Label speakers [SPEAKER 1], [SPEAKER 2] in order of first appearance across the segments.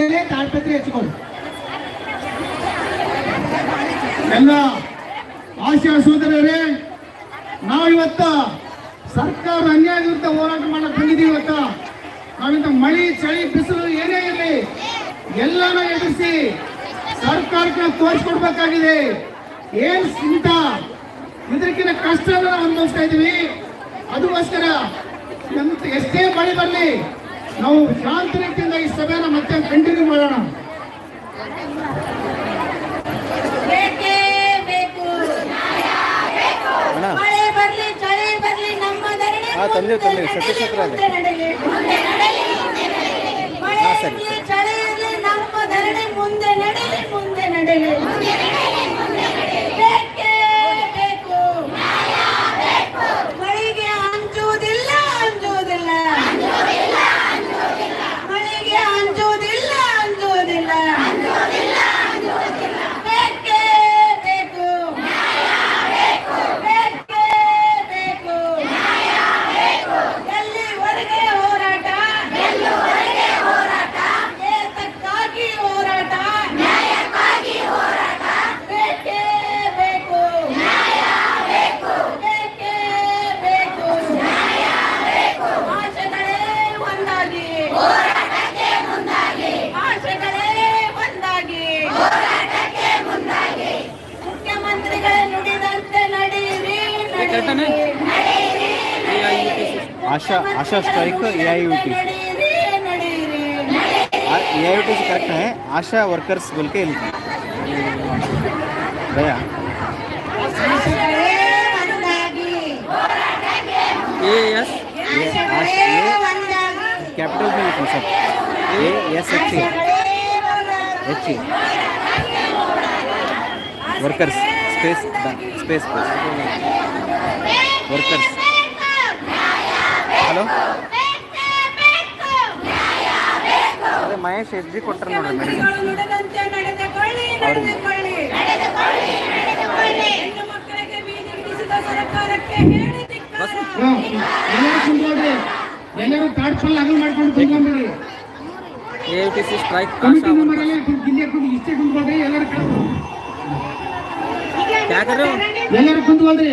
[SPEAKER 1] ಅಂತೇಳಿ ತಾಳ್ಪತ್ರೆ ಹಚ್ಕೊಂಡು ಎಲ್ಲ ಆಶಯ ಸೋದರರೇ, ನಾವಿವತ್ತ ಸರ್ಕಾರ ಅನ್ಯಾಯ ವಿರುದ್ಧ ಹೋರಾಟ ಮಾಡಕ್ ಬಂದಿದ್ದೀವಿ ಇವತ್ತ. ನಾವಿಂತ ಮಳಿ, ಚಳಿ, ಬಿಸಿಲು ಏನೇ ಇರಲಿ, ಎಲ್ಲಾನು ಎದುರಿಸಿ ಸರ್ಕಾರಕ್ಕೆ ತೋರಿಸ್ಕೊಡ್ಬೇಕಾಗಿದೆ. ಏನ್ ಇಂತ ಇದಕ್ಕಿಂತ ಕಷ್ಟ ಅನುಭವಿಸ್ತಾ ಇದೀವಿ ಅದಕ್ಕೋಸ್ಕರ ಎಷ್ಟೇ ಮಳೆ ಬರಲಿ ನಾವು ಶಾಂತ ರೀತಿಯಿಂದ ಈ ಸಭೆನ ಮತ್ತೆ ಕಂಟಿನ್ಯೂ ಮಾಡೋಣ.
[SPEAKER 2] ಬೇಕೇ ಬೇಕು. ಮಳೆ ಬರ್ಲಿ ಚಳಿ ಬರ್ಲಿ ನಮ್ಮ ಧರಣಿ
[SPEAKER 3] ತಂದೆ,
[SPEAKER 2] ಮುಂದೆ
[SPEAKER 3] ತಂದೆ.
[SPEAKER 2] ಮಳೆ
[SPEAKER 3] ಹಾ, ಸರಿ,
[SPEAKER 2] ಇರ್ಲಿ, ನಮ್ಮ ಧರಣಿ ಮುಂದೆ ನಡೆಯಲಿ ಮುಂದೆ ನಡೆಯಲಿ.
[SPEAKER 3] Asha Asha strike A I
[SPEAKER 2] U T
[SPEAKER 3] A I U T correct है आशा वर्कर्स बोल के भैया कैपिटल में sir
[SPEAKER 2] A S
[SPEAKER 3] H H workers space space workers hello? ಅದೇ ಮಹೇಶ್ ಹೆಜ್ಜೆ ಕೊಟ್ಟರು ನೋಡ್ರಿ
[SPEAKER 1] ಎಲ್ಲರೂ ಮಾಡ್ಕೊಂಡು
[SPEAKER 3] ಸಿ ಸ್ಟ್ರೈಕ್
[SPEAKER 1] ಎಲ್ಲರೂ
[SPEAKER 3] ಯಾಕಂದ್ರೆ
[SPEAKER 1] ಎಲ್ಲರೂ ಕುಂತ್ಕೊಳ್ರಿ.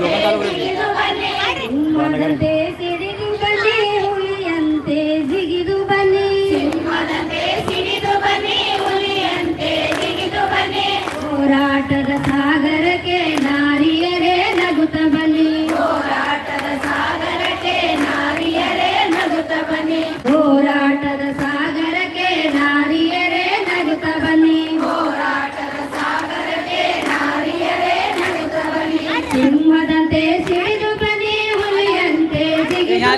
[SPEAKER 4] దొంగతనం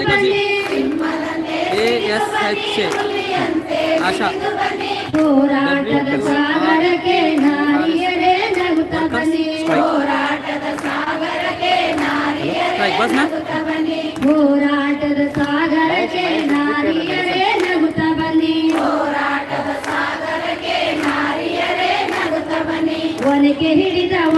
[SPEAKER 4] A S H A. Asha. ಹೋರಾಟದ ಸಾಗರಕ್ಕೆ ನಾರಿಯರೇ ಸಾಗರಕ್ಕೆ ನಾರಿಯರೇ ಹೋರಾಟದ ಸಾಗರಕ್ಕೆ ನಾರಿಯರೇ ನಗುತ್ತ ಬನ್ನಿ. ಹೋರಾಟದ ಸಾಗರಕ್ಕೆ ನಾರಿಯರೇ ನಗುತ್ತ ಬನ್ನಿ. ಒನಕೆ ಹಿಡಿದವ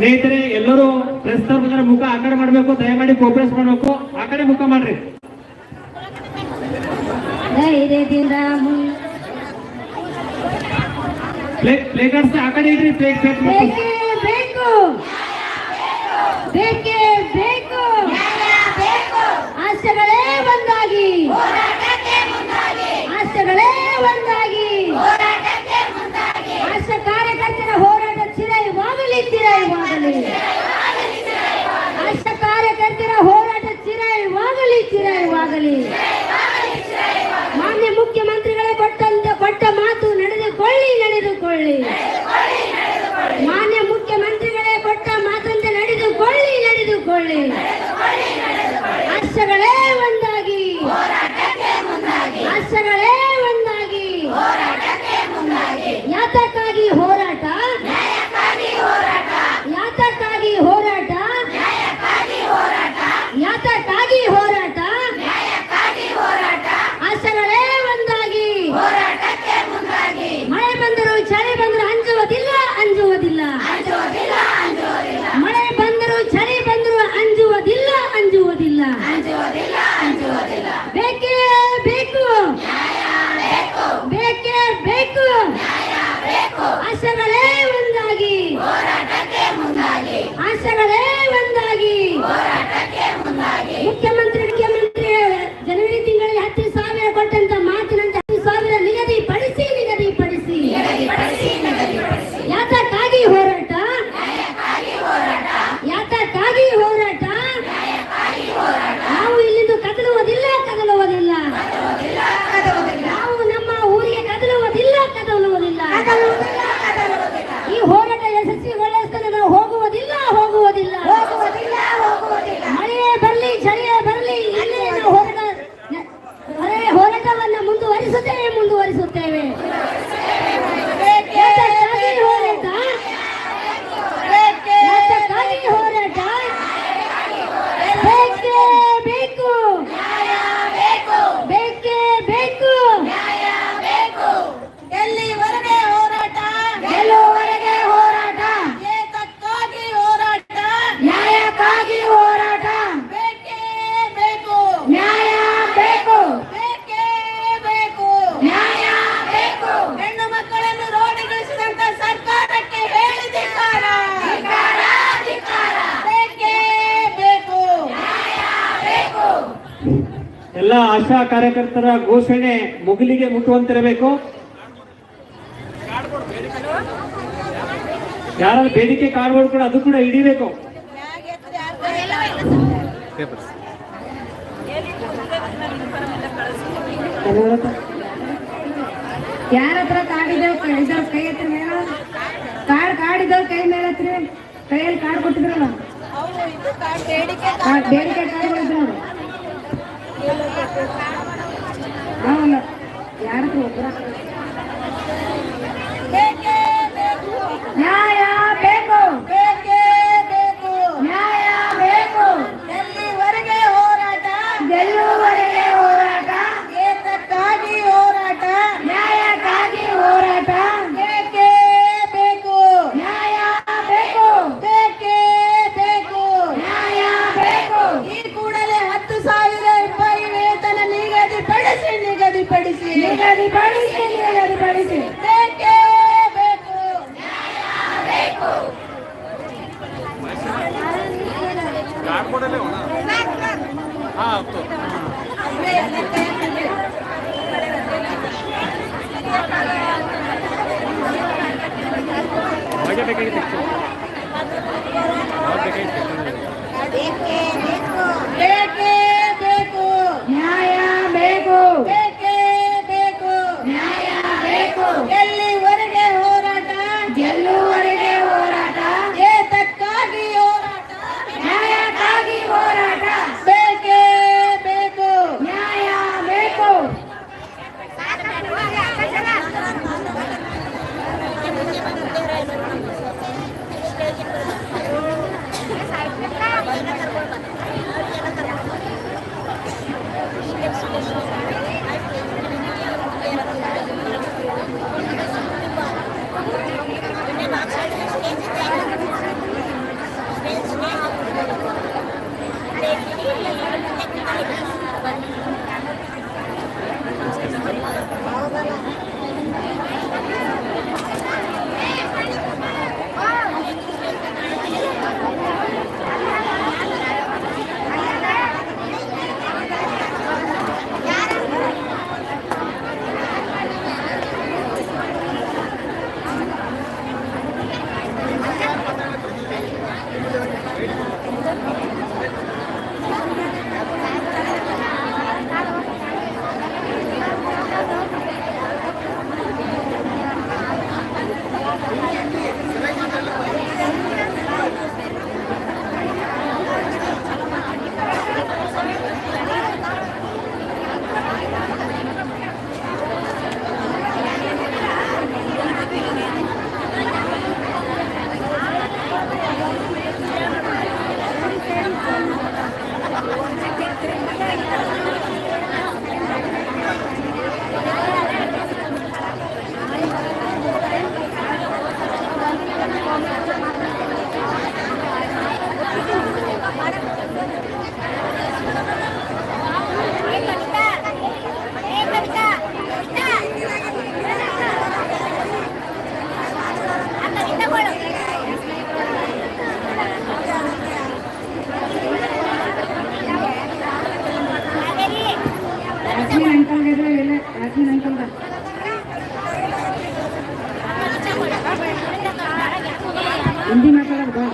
[SPEAKER 5] ಸ್ನೇಹಿತರೆ ಎಲ್ಲರೂ ರಸ್ತೆ ಬಂದ್ರೆ ಮುಖ ಆ ಕಡೆ ಮಾಡಬೇಕು ದಯಮಾಡಿ ಕೋಪರೇಟ್ ಮಾಡಬೇಕು. ಆ ಕಡೆ ಮುಖ ಮಾಡ್ರಿ. ಪ್ಲೇ ಕಾರ್ಡ್ಸ್ ಆ ಕಡೆ ಇಡ್ರಿ ಪ್ಲೇ ಕಾರ್ಡ್
[SPEAKER 4] ಬೇಕು ಬೇಕೇ. ಬೇಕು ಆಸೆಗಳೇ ಬಂದಾಗಿ ಕಾರ್ಯಕರ್ತರ ಹೋರಾಟ ಚಿರಾಯವಾಗಲಿ ಚಿರಾಯವಾಗಲಿ. ಆಶಾ ಕಾರ್ಯಕರ್ತರ
[SPEAKER 5] ಘೋಷಣೆ ಮುಗಿಲಿಗೆ ಮುಟ್ಟುವಂತಿರಬೇಕು. ಯಾರಾದ್ರೂ ಬೇಡಿಕೆ ಕಾರ್ಡ್ ಕೂಡ ಅದು ಕೂಡ ಹಿಡಿಬೇಕು.
[SPEAKER 4] ಯಾರ ಹತ್ರ ಕಾಡಿದೇವ್ ಇದಾವ್? ಕೈ ಹತ್ರ ಮೇಲ? ಕಾರ್ಡ್ ಕಾಡಿದವ್ ಕೈ ಮೇಲೆ ಹತ್ರ? ಕೈಯಲ್ಲಿ ಕಾರ್ಡ್ ಕೊಟ್ಟಿದ್ರಲ್ಲ?
[SPEAKER 2] ಬೇಡಿಕೆ
[SPEAKER 4] ಕಾರ್ಡ್ ಕೊಟ್ಟಿದ್ರು Vámonos. Ya, gracias. ಹಿಂದಿ ಮಾತಾಡೋದು